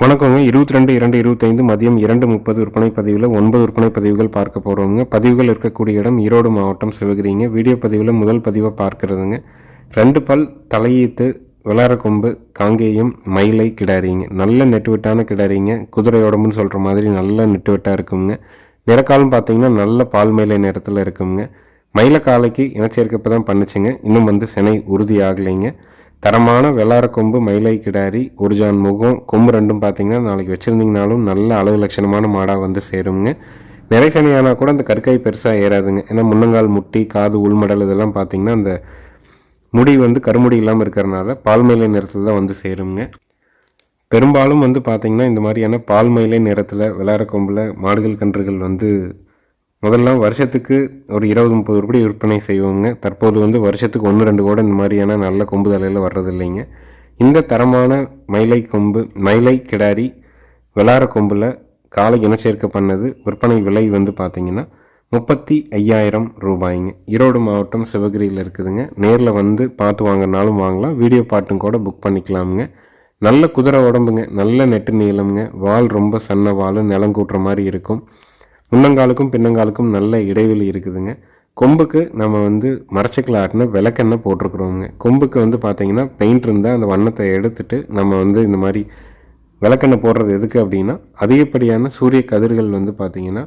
வணக்கங்க. இருபத்தி ரெண்டு இரண்டு இருபத்தைந்து மதியம் இரண்டு முப்பது விற்பனை பதிவில் ஒன்பது விற்பனை பதிவுகள் பார்க்க போகிறோங்க பதிவுகள் இருக்கக்கூடிய இடம் ஈரோடு மாவட்டம் சிவகிரிங்க. வீடியோ பதிவில் முதல் பதிவை பார்க்கறதுங்க. ரெண்டு பல் தலையீத்து விளாரக்கொம்பு காங்கேயம் மயிலை கிடாரிங்க. நல்ல நெட்டுவிட்டான கிடாரிங்க. குதிரை உடம்புன்னு சொல்கிற மாதிரி நல்ல நெட்டுவிட்டாக இருக்குங்க. நிறக்காலம் பார்த்தீங்கன்னா நல்ல பால் மயிலை நிறத்தில் இருக்குங்க. மயிலை காலைக்கு இனச்சேர்க்கப்போ தான் பண்ணுச்சுங்க. இன்னும் வந்து சினை உறுதி ஆகலைங்க. தரமான வெள்ளார கொம்பு மயிலை கிடாரி ஒரு ஜான் முகம் கொம்பு ரெண்டும் பார்த்தீங்கன்னா நாளைக்கு வச்சுருந்தீங்கனாலும் நல்ல அழகு லட்சணமான மாடாக வந்து சேருங்க. நிறை சனியானால் கூட அந்த கற்காய் பெருசாக ஏறாதுங்க. ஏன்னா முன்னங்கால் முட்டி காது உள்மடல் இதெல்லாம் பார்த்தீங்கன்னா அந்த முடி வந்து கருமுடி இல்லாமல் இருக்கிறனால பால் மயிலை நிறத்தில் தான் வந்து சேருங்க. பெரும்பாலும் வந்து பார்த்திங்கன்னா இந்த மாதிரியான பால் மயிலை நிறத்தில் விளாட கொம்பில் மாடுகள் கன்றுகள் வந்து முதல்லாம் வருஷத்துக்கு ஒரு இருபது முப்பது ரூபாய் விற்பனை செய்வோங்க. தற்போது வந்து வருஷத்துக்கு ஒன்று ரெண்டு கூட இந்த மாதிரியான நல்ல கொம்பு தலையில் வர்றதில்லைங்க இந்த தரமான மயிலை கொம்பு மயிலை கிடாரி விளாட கொம்பில் காலை இனச்சேர்க்கை பண்ணது விற்பனை விலை வந்து பார்த்திங்கன்னா முப்பத்தி ஐயாயிரம் ரூபாய்ங்க. ஈரோடு மாவட்டம் சிவகிரியில் இருக்குதுங்க. நேரில் வந்து பார்த்து வாங்கினாலும் வாங்கலாம். வீடியோ பாட்டும் கூட புக் பண்ணிக்கலாமுங்க. நல்ல குதிரை உடம்புங்க. நல்ல நெட்டு நீளம்ங்க. வால் ரொம்ப சன்ன வால் நிலம் கூட்டுற மாதிரி இருக்கும். முன்னங்காலுக்கும் பின்னங்காலுக்கும் நல்ல இடைவெளி இருக்குதுங்க. கொம்புக்கு நம்ம வந்து மரச்சக்கில் ஆட்டின விளக்கெண்ணெய் போட்டிருக்குறோங்க. கொம்புக்கு வந்து பார்த்திங்கன்னா பெயிண்ட் இருந்தால் அந்த வண்ணத்தை எடுத்துட்டு நம்ம வந்து இந்த மாதிரி விளக்கெண்ணெய் போடுறது எதுக்கு அப்படின்னா அதிகப்படியான சூரிய கதிர்கள் வந்து பார்த்திங்கன்னா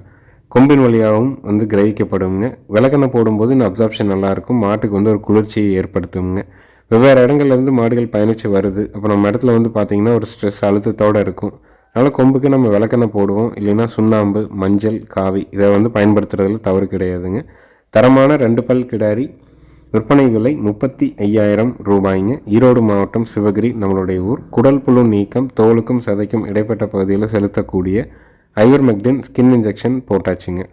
கொம்பின் வழியாகவும் வந்து கிரகிக்கப்படுங்க. விளக்கெண்ணெய் போடும்போது இந்த அப்சார்ப்ஷன் நல்லாயிருக்கும் மாட்டுக்கு வந்து ஒரு குளிர்ச்சியை ஏற்படுத்துங்க. வெவ்வேறு இடங்கள்லேருந்து மாடுகள் பயணித்து வருது. அப்போ நம்ம இடத்துல வந்து பார்த்திங்கன்னா ஒரு ஸ்ட்ரெஸ் அழுத்தத்தோடு இருக்கும். அதனால் கொம்புக்கு நம்ம விளக்கெண்ணெய் போடுவோம். இல்லைன்னா சுண்ணாம்பு மஞ்சள் காவி இதை வந்து பயன்படுத்துறதுல தவறு கிடையாதுங்க. தரமான ரெண்டு பல் கிடாரி விற்பனை விலை முப்பத்தி ஐயாயிரம் ரூபாய்ங்க. ஈரோடு மாவட்டம் சிவகிரி நம்மளுடைய ஊர். குடல் புழு நீக்கம் தோலுக்கும் சதைக்கும் இடைப்பட்ட பகுதியில் செலுத்தக்கூடிய ஐவர் மெக்டின் ஸ்கின் இன்ஜெக்ஷன் போட்டாச்சுங்க.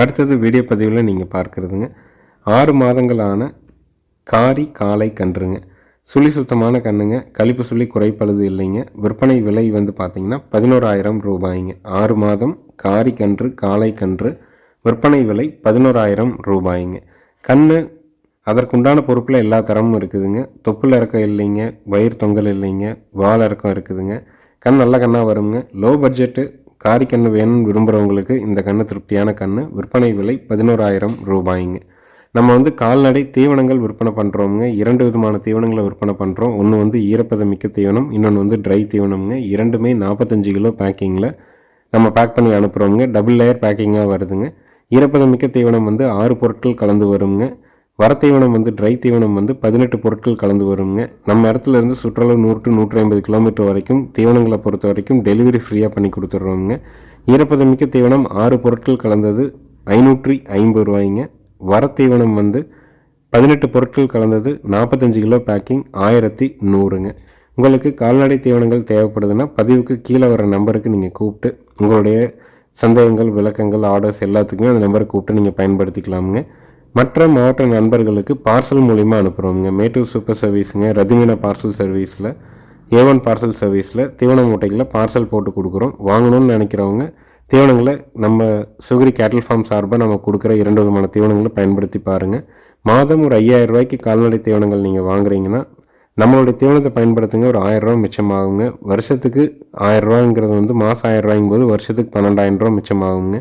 அடுத்தது வீடியோ பதிவில் நீங்கள் பார்க்குறதுங்க. ஆறு மாதங்களான காரி காலை கன்றுங்க. சுழி சுத்தமான கண்ணுங்க. கழிப்பு சுழி குறைப்பழுது இல்லைங்க. விற்பனை விலை வந்து பார்த்திங்கன்னா பதினோராயிரம் ரூபாய்ங்க. ஆறு மாதம் காரி கன்று காலை கன்று விற்பனை விலை பதினோராயிரம் ரூபாய்ங்க. கண் அதற்குண்டான பொறுப்பில் எல்லா தரமும் இருக்குதுங்க. தொப்புள் இறக்கம் இல்லைங்க. வயிறு தொங்கல் இல்லைங்க. வால் இறக்கம் இருக்குதுங்க. கண் நல்ல கண்ணாக வருங்க. லோ பட்ஜெட்டு காரி கன்று வேணும்னு விரும்புகிறவங்களுக்கு இந்த கன்று திருப்தியான கன்று விற்பனை விலை பதினோராயிரம் ரூபாய்ங்க. நம்ம வந்து கால்நடை தீவனங்கள் விற்பனை பண்ணுறோங்க இரண்டு விதமான தீவனங்களை விற்பனை பண்ணுறோம் ஒன்று வந்து ஈரப்பதம் மிக்க தீவனம் இன்னொன்று வந்து ட்ரை தீவனம்ங்க. இரண்டுமே நாற்பத்தஞ்சு கிலோ பேக்கிங்கில் நம்ம பேக் பண்ணி அனுப்புகிறோங்க டபுள் லேயர் பேக்கிங்காக வருதுங்க. ஈரப்பதம் மிக்க தீவனம் வந்து ஆறு பொருட்கள் கலந்து வருங்க. வர தீவனம் வந்து ட்ரை தீவனம் வந்து பதினெட்டு பொருட்கள் கலந்து வருங்க. நம்ம இடத்துல இருந்து சுற்றுலா நூறு டு நூற்றி ஐம்பது கிலோமீட்டர் வரைக்கும் தீவனங்களை பொறுத்த வரைக்கும் டெலிவரி ஃப்ரீயாக பண்ணி கொடுத்துட்றோங்க ஈரப்பதம் மிக்க தீவனம் ஆறு பொருட்கள் கலந்தது ஐநூற்றி ஐம்பது ரூபாய்ங்க. வர தீவனம் வந்து பதினெட்டு பொருட்கள் கலந்தது நாற்பத்தஞ்சு கிலோ பேக்கிங் ஆயிரத்தி நூறுங்க. உங்களுக்கு கால்நடை தீவனங்கள் தேவைப்படுதுன்னா பதிவுக்கு கீழே வர நம்பருக்கு நீங்கள் கூப்பிட்டு உங்களுடைய சந்தேகங்கள் விளக்கங்கள் ஆர்டர்ஸ் எல்லாத்துக்குமே அந்த நம்பரை கூப்பிட்டு நீங்கள் பயன்படுத்திக்கலாமுங்க. மற்ற மாவட்ட நண்பர்களுக்கு பார்சல் மூலிமா அனுப்புகிறோங்க மேட்டூர் சூப்பர் சர்வீஸுங்க ரதிமீன பார்சல் சர்வீஸில் ஏ ஒன் பார்சல் சர்வீஸில் தீவன மூட்டைகளில் பார்சல் போட்டு கொடுக்குறோம். வாங்கணும்னு நினைக்கிறவங்க தீவனங்களை நம்ம சுகரி கேட்டல் ஃபார்ம் சார்பாக நம்ம கொடுக்குற இரண்டு விதமான தீவனங்களை பயன்படுத்தி பாருங்கள் மாதம் ஒரு ஐயாயிரம் ரூபாய்க்கு கால்நடை தீவனங்கள் நீங்கள் வாங்குறீங்கன்னா நம்மளுடைய தீவனத்தை பயன்படுத்துங்க. ஒரு ஆயிரரூவா மிச்சமாகுங்க. வருஷத்துக்கு ஆயிரரூவாங்கிறது வந்து மாதம் ஆயிரம் போது வருஷத்துக்கு பன்னெண்டாயிரம் ரூபா மிச்சமாகுங்க.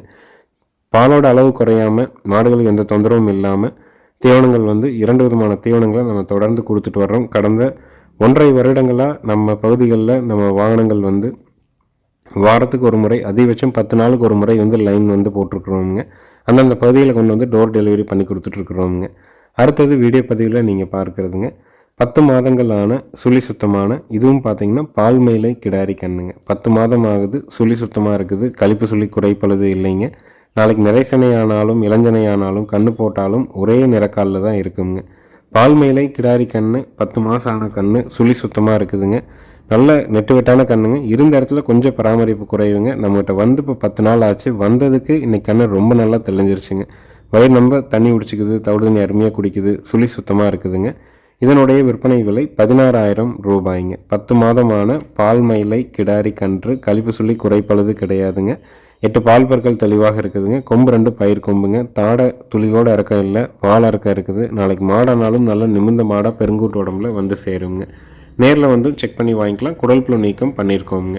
பாலோட அளவு குறையாமல் மாடுகளுக்கு எந்த தொந்தரவும் இல்லாமல் தீவனங்கள் வந்து இரண்டு விதமான தீவனங்களை நம்ம தொடர்ந்து கொடுத்துட்டு வர்றோம். கடந்த ஒன்றரை வருடங்களாக நம்ம பகுதிகளில் நம்ம வாகனங்கள் வந்து வாரத்துக்கு ஒரு முறை அதிகபட்சம் பத்து நாளுக்கு ஒரு முறை வந்து லைன் வந்து போட்டிருக்குறோங்க அந்தந்த பகுதியில் கொண்டு வந்து டோர் டெலிவரி பண்ணி கொடுத்துட்ருக்குறோங்க அடுத்தது வீடியோ பதிவில் நீங்கள் பார்க்குறதுங்க. பத்து மாதங்களான சுழி சுத்தமான இதுவும் பார்த்தீங்கன்னா பால் மேலை கிடாரி கண்ணுங்க. பத்து மாதம் ஆகுது சுழி சுத்தமாக இருக்குது கழிப்பு சுழி குறைப்பழுது இல்லைங்க. நாளைக்கு நிறைசனை ஆனாலும் இளஞ்சனை ஆனாலும் கண்ணு போட்டாலும் ஒரே நிறக்காலில் தான் இருக்குங்க. பால் மேலை கிடாரி கண்ணு பத்து மாதம் ஆன கண்ணு சுழி சுத்தமாக இருக்குதுங்க. நல்ல நெட்டுவெட்டான கண்ணுங்க. இருந்த இடத்துல கொஞ்சம் பராமரிப்பு குறைவுங்க. நம்மகிட்ட வந்து இப்போ பத்து நாள் ஆச்சு. வந்ததுக்கு இன்றைக்கி கண்ணு ரொம்ப நல்லா தெளிஞ்சிருச்சுங்க. வயிறு நம்ம தண்ணி குடிச்சிக்குது தவிடு தண்ணி அருமையாக குடிக்குது சுழி சுத்தமாக இருக்குதுங்க. இதனுடைய விற்பனை விலை பதினாறாயிரம் ரூபாய்ங்க. பத்து மாதமான பால் மயிலை கிடாரி கன்று கழிப்பு சொல்லி குறைப்பழுது கிடையாதுங்க. எட்டு பால் பற்கள் தெளிவாக இருக்குதுங்க. கொம்பு ரெண்டு பயிர் கொம்புங்க. தாடை துளியோடு இறக்கம் இல்லை பால் இறக்கம் இருக்குது. நாளைக்கு மாடானாலும் நல்ல நிமிந்த மாடாக பெருங்கூட்டு உடம்புல வந்து சேருங்க. நேரில் வந்து செக் பண்ணி வாங்கிக்கலாம். குடல் புழு நீக்கம் பண்ணியிருக்கோங்க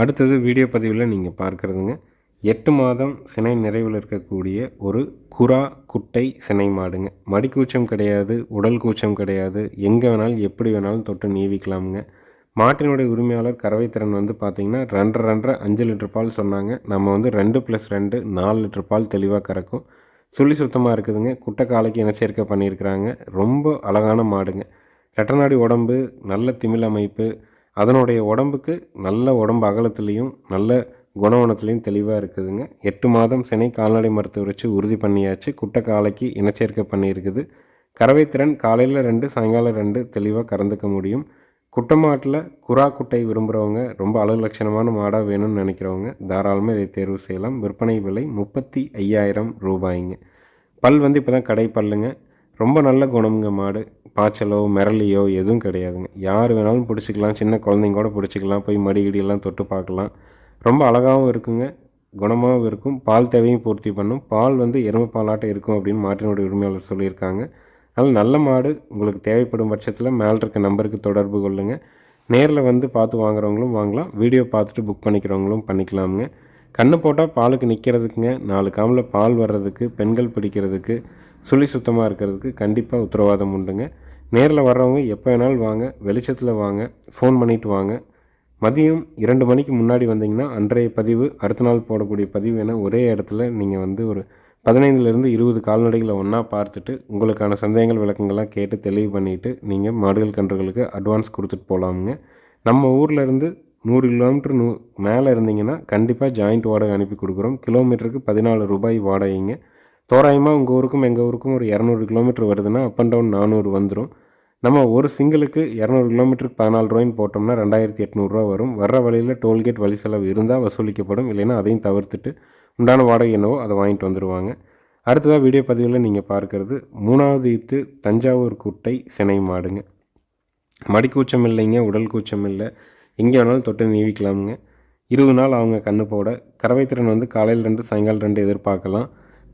அடுத்தது வீடியோ பதிவில் நீங்கள் பார்க்குறதுங்க. எட்டு மாதம் சினை நிறைவில் இருக்கக்கூடிய ஒரு குரா குட்டை சினை மாடுங்க. மடிக்கூச்சம் கிடையாது உடல் கூச்சம் கிடையாது எங்கே வேணாலும் எப்படி வேணாலும் தொட்டு நீவிக்கலாமுங்க. மாட்டினுடைய உரிமையாளர் கறவைத்திறன் வந்து பார்த்திங்கன்னா ரெண்டரை ரெண்டரை அஞ்சு லிட்டர் பால் சொன்னாங்க. நம்ம வந்து ரெண்டு ப்ளஸ் ரெண்டு நாலு லிட்டர் பால் தெளிவாக கறக்கும். சுழி சுத்தமாக இருக்குதுங்க. குட்டை காலைக்கு இனச்சேர்க்கை பண்ணியிருக்கிறாங்க. ரொம்ப அழகான மாடுங்க. ரெட்டநாடி உடம்பு நல்ல திமிழ் அமைப்பு அதனுடைய உடம்புக்கு நல்ல உடம்பு அகலத்துலேயும் நல்ல குணவனத்துலேயும் தெளிவாக இருக்குதுங்க. எட்டு மாதம் சினை கால்நடை மருத்துவ வச்சு உறுதி பண்ணியாச்சு. குட்டை காலைக்கு இனச்சேர்க்கை பண்ணியிருக்குது. கறவைத்திறன் காலையில் ரெண்டு சாயங்காலம் ரெண்டு தெளிவாக கறந்துக்க முடியும். குட்டை மாட்டில் குரா குட்டை விரும்புகிறவங்க ரொம்ப அழகு லட்சணமான மாடாக வேணும்னு நினைக்கிறவங்க தாராளமாக இதை தேர்வு செய்யலாம். விற்பனை விலை முப்பத்தி ஐயாயிரம் ரூபாய்ங்க. பல் வந்து இப்போ தான் கடை பல்லுங்க. ரொம்ப நல்ல குணமுங்க மாடு. பாய்ச்சலோ மிரளியோ எதுவும் கிடையாதுங்க. யார் வேணாலும் பிடிச்சிக்கலாம். சின்ன குழந்தைங்க கூட பிடிச்சிக்கலாம். போய் மடிகடியெல்லாம் தொட்டு பார்க்கலாம். ரொம்ப அழகாகவும் இருக்குங்க. குணமாகவும் இருக்கும். பால் தேவையும் பூர்த்தி பண்ணும். பால் வந்து எருமை பாலாட்டம் இருக்கும் அப்படின்னு மாட்டினுடைய உரிமையாளர் சொல்லியிருக்காங்க. அதனால் நல்ல மாடு. உங்களுக்கு தேவைப்படும் பட்சத்தில் மேலே இருக்க நம்பருக்கு தொடர்பு கொள்ளுங்கள் நேரில் வந்து பார்த்து வாங்குறவங்களும் வாங்கலாம். வீடியோ பார்த்துட்டு புக் பண்ணிக்கிறவங்களும் பண்ணிக்கலாமுங்க. கண்ணு போட்டால் பாலுக்கு நிற்கிறதுக்குங்க நாலு காமில் பால் வர்றதுக்கு பெண்கள் பிடிக்கிறதுக்கு சுழி சுத்தமாக இருக்கிறதுக்கு கண்டிப்பாக உத்தரவாதம் உண்டுங்க. நேரில் வர்றவங்க எப்போ வேணாலும் வாங்க வெளிச்சத்தில் வாங்க ஃபோன் பண்ணிவிட்டு வாங்க. மதியம் இரண்டு மணிக்கு முன்னாடி வந்தீங்கன்னா அன்றைய பதிவு அடுத்த நாள் போடக்கூடிய பதிவு என ஒரே இடத்துல நீங்கள் வந்து ஒரு பதினைந்துலேருந்து இருபது கால்நடைகளை ஒன்றா பார்த்துட்டு உங்களுக்கான சந்தேகங்கள் விளக்கங்கள்லாம் கேட்டு தெளிவு பண்ணிவிட்டு நீங்கள் மாடுகள் கன்றுகளுக்கு அட்வான்ஸ் கொடுத்துட்டு போகலாமுங்க நம்ம ஊரில் இருந்து நூறு கிலோமீட்டர் நூ மேலே இருந்தீங்கன்னா கண்டிப்பாக ஜாயிண்ட் வாடகை அனுப்பி கொடுக்குறோம். கிலோமீட்டருக்கு பதினாலு ரூபாய் வாடகைங்க. தோராயமாக உங்கள் ஊருக்கும் எங்கள் ஊருக்கும் ஒரு இரநூறு கிலோமீட்டர் வருதுன்னா அப் அண்ட் டவுன் நானூறு வந்துடும் நம்ம ஒரு சிங்கிளுக்கு இரநூறு கிலோமீட்டருக்கு பதினாலு ரூபாய்ன்னு போட்டோம்னா ரெண்டாயிரத்தி எட்நூறுரூவா வரும். வர்ற வழியில் டோல்கேட் வழி செலவு இருந்தால் வசூலிக்கப்படும். இல்லைன்னா அதையும் தவிர்த்துட்டு உண்டான வாடகை என்னவோ அதை வாங்கிட்டு வந்துடுவாங்க அடுத்ததாக வீடியோ பதிவில் நீங்கள் பார்க்குறது மூணாவது ஈத்து தஞ்சாவூர் குட்டை சினை மாடுங்க. மடிக்கூச்சம் இல்லைங்க உடல் கூச்சம் இல்லை. எங்கே வேணாலும் தொட்டு நீவிக்கலாமுங்க. இருபது நாள் அவங்க கண்ணு போட. கறவைத்திறன் வந்து காலையில் ரெண்டு சாயங்காலம் ரெண்டு எதிர்பார்க்கலாம்.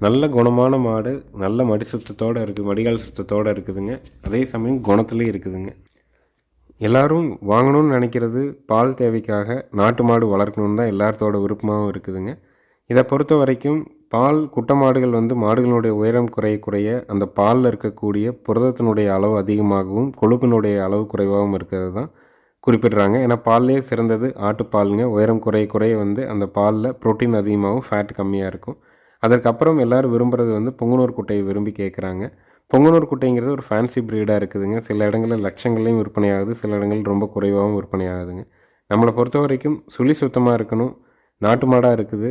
நல்ல குணமான மாடு நல்ல மடி சுத்தத்தோடு இருக்குது மடிகால் சுத்தத்தோடு இருக்குதுங்க. அதே சமயம் குணத்துலேயும் இருக்குதுங்க. எல்லாரும் வாங்கணும்னு நினைக்கிறது பால் தேவைக்காக நாட்டு மாடு வளர்க்கணுன்னு தான் எல்லாத்தோட விருப்பமாகவும் இருக்குதுங்க. இதை பொறுத்த வரைக்கும் பால் குட்டை மாடுகள் வந்து மாடுகளுடைய உயரம் குறைய குறைய அந்த பாலில் இருக்கக்கூடிய புரதத்தினுடைய அளவு அதிகமாகவும் கொழுப்பினுடைய அளவு குறைவாகவும் இருக்கிறது தான் குறிப்பிடுறாங்க. ஏன்னா பால்லே சிறந்தது ஆட்டுப்பாலுங்க. உயரம் குறைய குறைய வந்து அந்த பாலில் ப்ரோட்டீன் அதிகமாகவும் ஃபேட் கம்மியாக இருக்கும். அதற்கப்புறம் எல்லோரும் விரும்புகிறது வந்து பொங்கனூர் குட்டையை விரும்பி கேட்குறாங்க பொங்கனூர் குட்டைங்கிறது ஒரு ஃபேன்சி ப்ரீடாக இருக்குதுங்க. சில இடங்களில் லட்சங்கள்லையும் விற்பனை ஆகுது சில இடங்கள் ரொம்ப குறைவாகவும் விற்பனை ஆகுதுங்க நம்மளை பொறுத்த வரைக்கும் சுழி சுத்தமாக இருக்கணும் நாட்டு மாடாக இருக்குது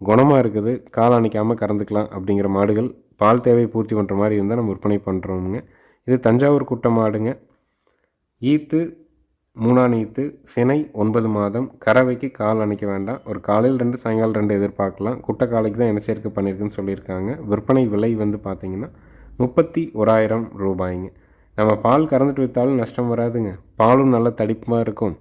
குணமாக இருக்குது கால் அணைக்காமல் கறந்துக்கலாம் அப்படிங்கிற மாடுகள் பால் தேவை பூர்த்தி பண்ணுற மாதிரி இருந்தால் நம்ம விற்பனை பண்ணுறோமுங்க இது தஞ்சாவூர் குட்டை மாடுங்க. ஈத்து மூணாம் சினை ஒன்பது மாதம் கறவைக்கு கால் அணைக்க வேண்டாம். ஒரு காலையில் ரெண்டு சாயங்காலம் ரெண்டு எதிர்பார்க்கலாம். குட்டை காலைக்கு தான் என்ன பண்ணியிருக்குன்னு சொல்லியிருக்காங்க. விற்பனை விலை வந்து பார்த்திங்கன்னா முப்பத்தி ஓராயிரம் ரூபாய்ங்க. நம்ம பால் கறந்துட்டு விற்றாலும் நஷ்டம் வராதுங்க. பாலும் நல்ல தடிப்பாக இருக்கும்.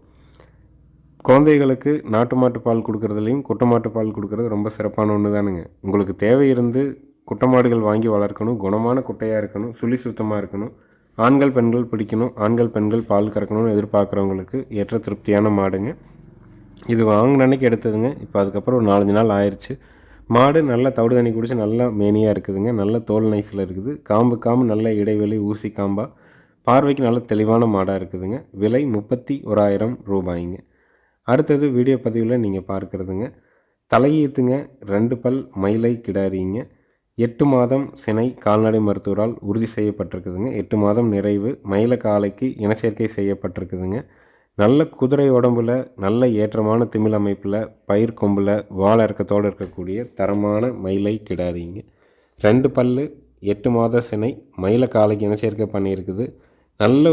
குழந்தைகளுக்கு நாட்டு மாட்டு பால் கொடுக்குறதுலையும் குட்டை மாட்டு பால் கொடுக்குறது ரொம்ப சிறப்பான ஒன்று தானுங்க. உங்களுக்கு தேவை இருந்து குட்டை மாடுகள் வாங்கி வளர்க்கணும். குணமான குட்டையாக இருக்கணும். சுழி சுத்தமாக இருக்கணும். ஆண்கள் பெண்கள் பிடிக்கணும் ஆண்கள் பெண்கள் பால் கறக்கணும்னு எதிர்பார்க்குறவங்களுக்கு ஏற்ற திருப்தியான மாடுங்க. இது வாங்கின அன்னைக்கு எடுத்ததுங்க. இப்போ அதுக்கப்புறம் ஒரு நாலஞ்சு நாள் ஆயிடுச்சு மாடு நல்ல தவிடு தண்ணி குடிச்சு நல்லா மேனியாக இருக்குதுங்க. நல்ல தோல் நைஸில் இருக்குது. காம்பு காம்பு நல்ல இடைவெளி ஊசி காம்பாக பார்வைக்கு நல்ல தெளிவான மாடாக இருக்குதுங்க. விலை முப்பத்தி ஓராயிரம் ரூபாய்ங்க. அடுத்தது வீடியோ பதிவில் நீங்கள் பார்க்குறதுங்க. தலையீத்துங்க. ரெண்டு பல் மயிலை கிடாரிங்க. எட்டு மாதம் சினை கால்நடை மருத்துவரால் உறுதி செய்யப்பட்டிருக்குதுங்க. எட்டு மாதம் நிறைவு மயில காலைக்கு இனச்சேர்க்கை செய்யப்பட்டிருக்குதுங்க. நல்ல குதிரை உடம்புல நல்ல ஏற்றமான திமிழ் அமைப்பில் பயிர் கொம்பில் வாழை இறக்கத்தோடு இருக்கக்கூடிய தரமான மயிலை கிடாரிங்க ரெண்டு பல்லு எட்டு மாத சினை மயில காலைக்கு இனச்சேர்க்கை பண்ணியிருக்குது. நல்ல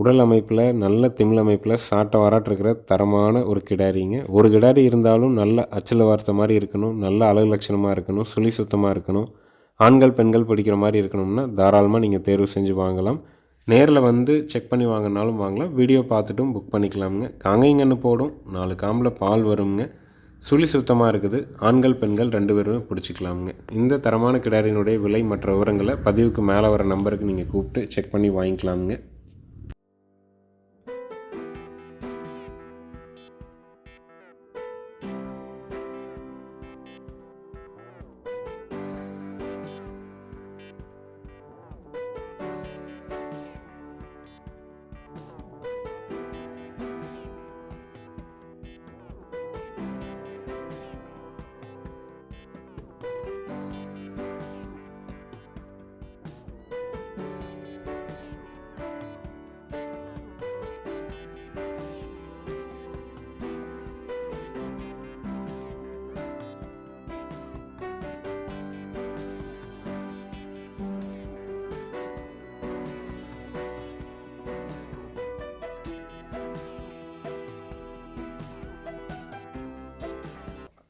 உடல் அமைப்பில் நல்ல திமிழ் அமைப்பில் சாட்டை வராட்டிருக்கிற தரமான ஒரு கிடாரிங்க. ஒரு கிடாரி இருந்தாலும் நல்ல அச்சில் வார்த்த மாதிரி இருக்கணும் நல்ல அழகு லட்சணமாக இருக்கணும் சுழி சுத்தமாக இருக்கணும். ஆண்கள் பெண்கள் பிடிக்கிற மாதிரி இருக்கணும்னா தாராளமாக நீங்கள் தேர்வு செஞ்சு வாங்கலாம். நேரில் வந்து செக் பண்ணி வாங்கினாலும் வாங்கலாம். Video பார்த்துட்டும் book பண்ணிக்கலாமுங்க. காங்கைங்கன்னு போடும். நாலு காம்பில் பால் வருங்க. சுழி சுத்தமாக இருக்குது. ஆண்கள் பெண்கள் ரெண்டு பேருமே பிடிச்சிக்கலாமுங்க. இந்த தரமான கிடாரினுடைய விலை மற்ற விவரங்களை பதிவுக்கு மேலே வர நம்பருக்கு நீங்கள் கூப்பிட்டு செக் பண்ணி வாங்கிக்கலாமுங்க.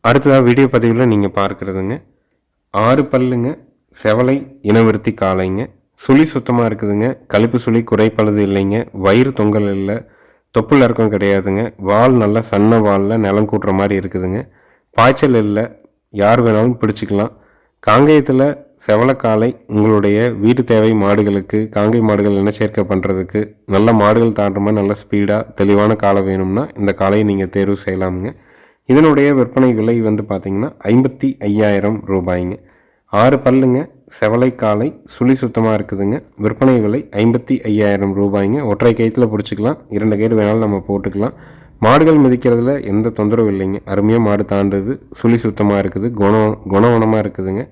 அடுத்ததாக வீடியோ பதிவில் நீங்கள் பார்க்குறதுங்க. ஆறு பல்லுங்க செவலை இனவிருத்தி காளைங்க. சுழி சுத்தமாக இருக்குதுங்க. கழிப்பு சுழி குறைப்பழுது இல்லைங்க. வயிறு தொங்கல் இல்லை. தொப்புள் இறக்கம் கிடையாதுங்க. வால் நல்லா சன்ன வாலில் நிலம் கூட்டுற மாதிரி இருக்குதுங்க. பாய்ச்சல் இல்லை. யார் வேணாலும் பிடிச்சிக்கலாம். காங்கேயத்தில் செவலக்காலை உங்களுடைய வீட்டு தேவை மாடுகளுக்கு காங்கை மாடுகள் என்ன சேர்க்கை பண்ணுறதுக்கு நல்ல மாடுகள் தாண்டுற மாதிரி நல்ல ஸ்பீடாக தெளிவான காலை வேணும்னா இந்த காலையை நீங்கள் தேர்வு செய்யலாமுங்க. இதனுடைய விற்பனை விலை வந்து பார்த்திங்கன்னா ஐம்பத்தி ஐயாயிரம் ரூபாய்ங்க. ஆறு பல்லுங்க செவலை காலை சுழி சுத்தமாக இருக்குதுங்க. விற்பனை விலை ஐம்பத்தி ஐயாயிரம் ரூபாய்ங்க. ஒற்றை கயிற்றில் பிடிச்சிக்கலாம். இரண்டு கயிறு வேணாலும் நம்ம போட்டுக்கலாம். மாடுகள் மிதிக்கிறதுல எந்த தொந்தரவும் இல்லைங்க. அருமையாக மாடு தாண்டுது சுழி சுத்தமாக இருக்குது குண குணவனமாக இருக்குதுங்க.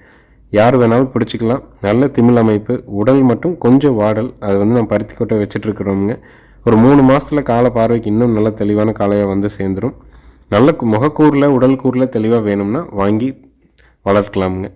யார் வேணாலும் பிடிச்சிக்கலாம். நல்ல திமிழ் அமைப்பு உடல் மட்டும் கொஞ்சம் வாடல் அதை வந்து நம்ம பருத்தி கொட்டை வச்சுட்ருக்குறோமுங்க ஒரு மூணு மாதத்தில் கால பார்வைக்கு இன்னும் நல்ல தெளிவான காலையாக வந்து சேர்ந்துடும் நல்ல முகக்கூரில் உடல் கூரில் தெளிவாக வேணும்னா வாங்கி வளர்க்கலாமுங்க.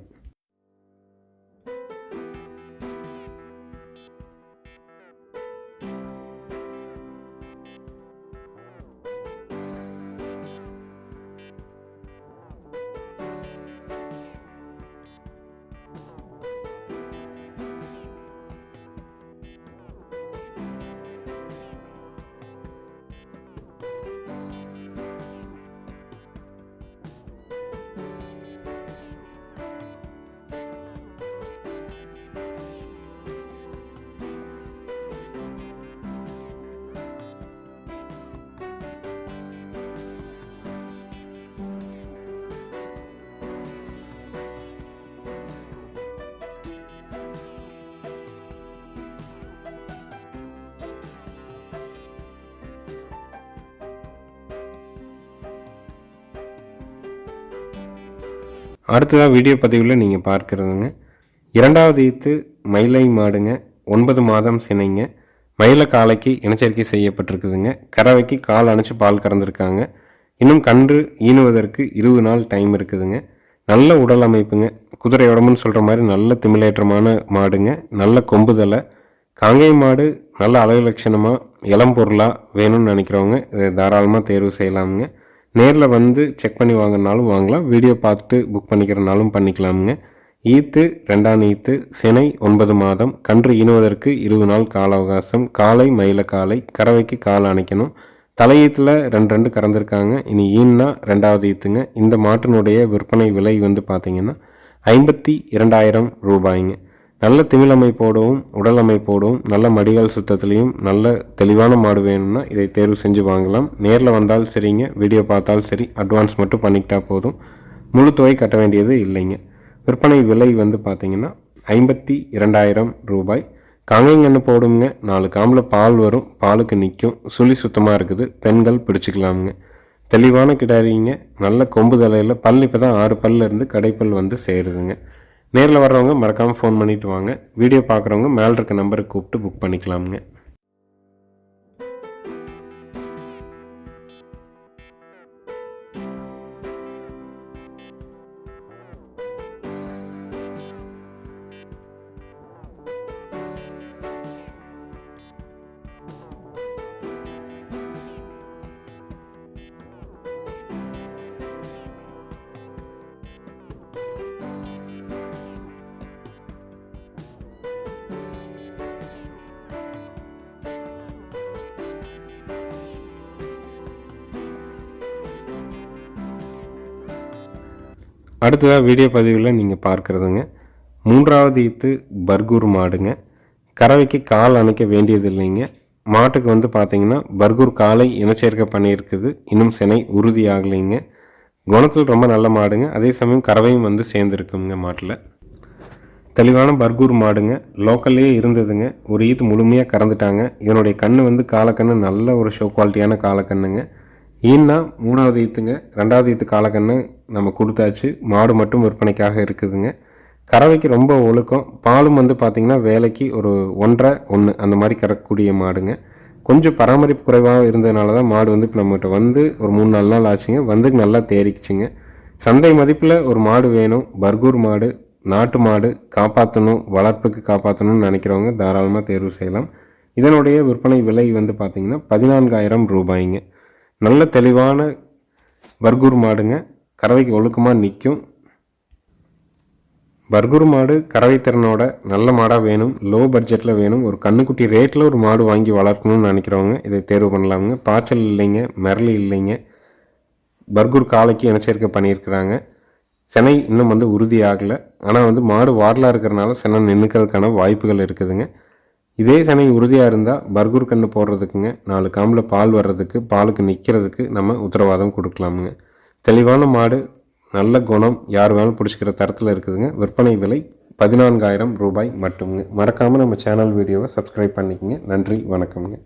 அடுத்ததாக வீடியோ பதிவில் நீங்கள் பார்க்குறதுங்க. இரண்டாவது ஈத்து மயிலை மாடுங்க. ஒன்பது மாதம் சினைங்க. மயில காலைக்கு இனச்சரிக்கை செய்யப்பட்டிருக்குதுங்க. கறவைக்கு கால் அணைச்சி பால் கறந்துருக்காங்க. இன்னும் கன்று ஈனுவதற்கு இருபது நாள் டைம் இருக்குதுங்க. நல்ல உடல் அமைப்புங்க. குதிரை உடம்புன்னு சொல்கிற மாதிரி நல்ல திமிலேற்றமான மாடுங்க. நல்ல கொம்புதலை காங்கை மாடு நல்ல அழகு லட்சணமாக இளம் பொருளாக வேணும்னு நினைக்கிறவங்க இதை தாராளமாக தேர்வு செய்யலாமுங்க. நேரில் வந்து செக் பண்ணி வாங்கினாலும் வாங்கலாம். வீடியோ பார்த்துட்டு புக் பண்ணிக்கிறனாலும் பண்ணிக்கலாமுங்க. ஈத்து ரெண்டாம் ஈத்து சினை ஒன்பது மாதம் கன்று ஈனுவதற்கு இருபது நாள் கால அவகாசம் காலை மயில காலை கறவைக்கு காலை அணைக்கணும். தலையீத்தில் ரெண்டு ரெண்டு கறந்துருக்காங்க. இனி ஈன்னா ரெண்டாவது ஈத்துங்க. இந்த மாட்டினுடைய விற்பனை விலை வந்து பார்த்திங்கன்னா ஐம்பத்தி இரண்டாயிரம் ரூபாய்ங்க. நல்ல திமிழ் அமைப்போடவும் உடல் அமைப்போடவும் நல்ல மடிகால் சுத்தத்துலேயும் நல்ல தெளிவான மாடு வேணும்னா இதை தேர்வு செஞ்சு வாங்கலாம். நேரில் வந்தால் சரிங்க வீடியோ பார்த்தாலும் சரி அட்வான்ஸ் மட்டும் பண்ணிக்கிட்டா போதும். முழு தொகை கட்ட வேண்டியது இல்லைங்க. விற்பனை விலை வந்து பார்த்திங்கன்னா ஐம்பத்தி இரண்டாயிரம் ரூபாய். காங்கைங்கன்னு போடுங்க நாலு காம்பில் பால் வரும் பாலுக்கு நிற்கும் சுழி சுத்தமாக இருக்குது பெண்கள் பிடிச்சிக்கலாமுங்க. தெளிவான கிடாரிங்க நல்ல கொம்பு தலையில் பல் இப்போ தான் ஆறு பல்லிருந்து கடைப்பல் வந்து சேருதுங்க. நேரில் வர்றவங்க மறக்காமல் ஃபோன் பண்ணிவிட்டு வாங்க. வீடியோ பார்க்குறவங்க மேலே இருக்க நம்பருக்கு கூப்பிட்டு புக் பண்ணிக்கலாமுங்க. அடுத்ததாக வீடியோ பதிவில் நீங்கள் பார்க்குறதுங்க. மூன்றாவது ஈத்து பர்கூர் மாடுங்க. கறவைக்கு கால் அணைக்க வேண்டியது இல்லைங்க மாட்டுக்கு வந்து பார்த்தீங்கன்னா பர்கூர் காலை இனச்சேர்க்கை பண்ணியிருக்குது. இன்னும் சினை உறுதியாகலைங்க. குணத்தில் ரொம்ப நல்ல மாடுங்க. அதே சமயம் கறவையும் வந்து சேர்ந்துருக்குங்க மாட்டில். தெளிவான பர்கூர் மாடுங்க. லோக்கல்லே இருந்ததுங்க. ஒரு ஈத்து முழுமையாக கறந்துட்டாங்க. இதனுடைய கண் வந்து காலக்கண்ணு நல்ல ஒரு ஷோ குவாலிட்டியான காலக்கண்ணுங்க. ஈன்னா மூணாவது ஈத்துங்க ரெண்டாவது ஈத்து காலக்கண்ணு நம்ம கொடுத்தாச்சு. மாடு மட்டும் விற்பனைக்காக இருக்குதுங்க. கறவைக்கு ரொம்ப ஒழுக்கம். பாலும் வந்து பார்த்திங்கன்னா வேலைக்கு ஒரு ஒன்றரை ஒன்று அந்த மாதிரி கறக்கக்கூடிய மாடுங்க. கொஞ்சம் பராமரிப்பு குறைவாக இருந்ததுனால தான் மாடு வந்து இப்போ நம்மகிட்ட வந்து ஒரு மூணு நாலு நாள் ஆச்சுங்க. வந்து நல்லா தேறிக்குச்சுங்க. சந்தை மதிப்பில் ஒரு மாடு வேணும். பர்கூர் மாடு நாட்டு மாடு காப்பாற்றணும் வளர்ப்புக்கு காப்பாற்றணும்னு நினைக்கிறவங்க தாராளமாக தேர்வு செய்யலாம். இதனுடைய விற்பனை விலை வந்து பார்த்திங்கன்னா பதினான்காயிரம் ரூபாய்ங்க. நல்ல தெளிவான பர்கூர் மாடுங்க. கறவைக்கு ஒழுக்கமாக நிற்கும் பர்கூர் மாடு கறவை திறனோட நல்ல மாடாக வேணும். லோ பட்ஜெட்டில் வேணும். ஒரு கண்ணுக்குட்டி ரேட்டில் ஒரு மாடு வாங்கி வளர்க்கணும்னு நினைக்கிறவங்க இதை தேர்வு பண்ணலாமுங்க. பாய்ச்சல் இல்லைங்க மிரளி இல்லைங்க. பர்கூர் காலைக்கு இனச்சேர்க்கை பண்ணியிருக்கிறாங்க. செனை இன்னும் வந்து உறுதி ஆகலை ஆனால் வந்து மாடு வாடலாக இருக்கிறனால சென்னை நின்றுக்கிறதுக்கான வாய்ப்புகள் இருக்குதுங்க. இதே சமயம் உறுதியாக இருந்தால் பர்கூர் கன்று போடுறதுக்குங்க நாலு காம்பில் பால் வர்றதுக்கு பாலுக்கு நிற்கிறதுக்கு நம்ம உத்தரவாதம் கொடுக்கலாமுங்க. தெளிவான மாடு நல்ல குணம் யார் வேணாலும் பிடிச்சிக்கிற தரத்தில் இருக்குதுங்க. விற்பனை விலை பதினான்காயிரம் ரூபாய் மட்டுங்க மறக்காமல் நம்ம சேனல் வீடியோவை சப்ஸ்கிரைப் பண்ணிக்கோங்க. நன்றி வணக்கம்ங்க.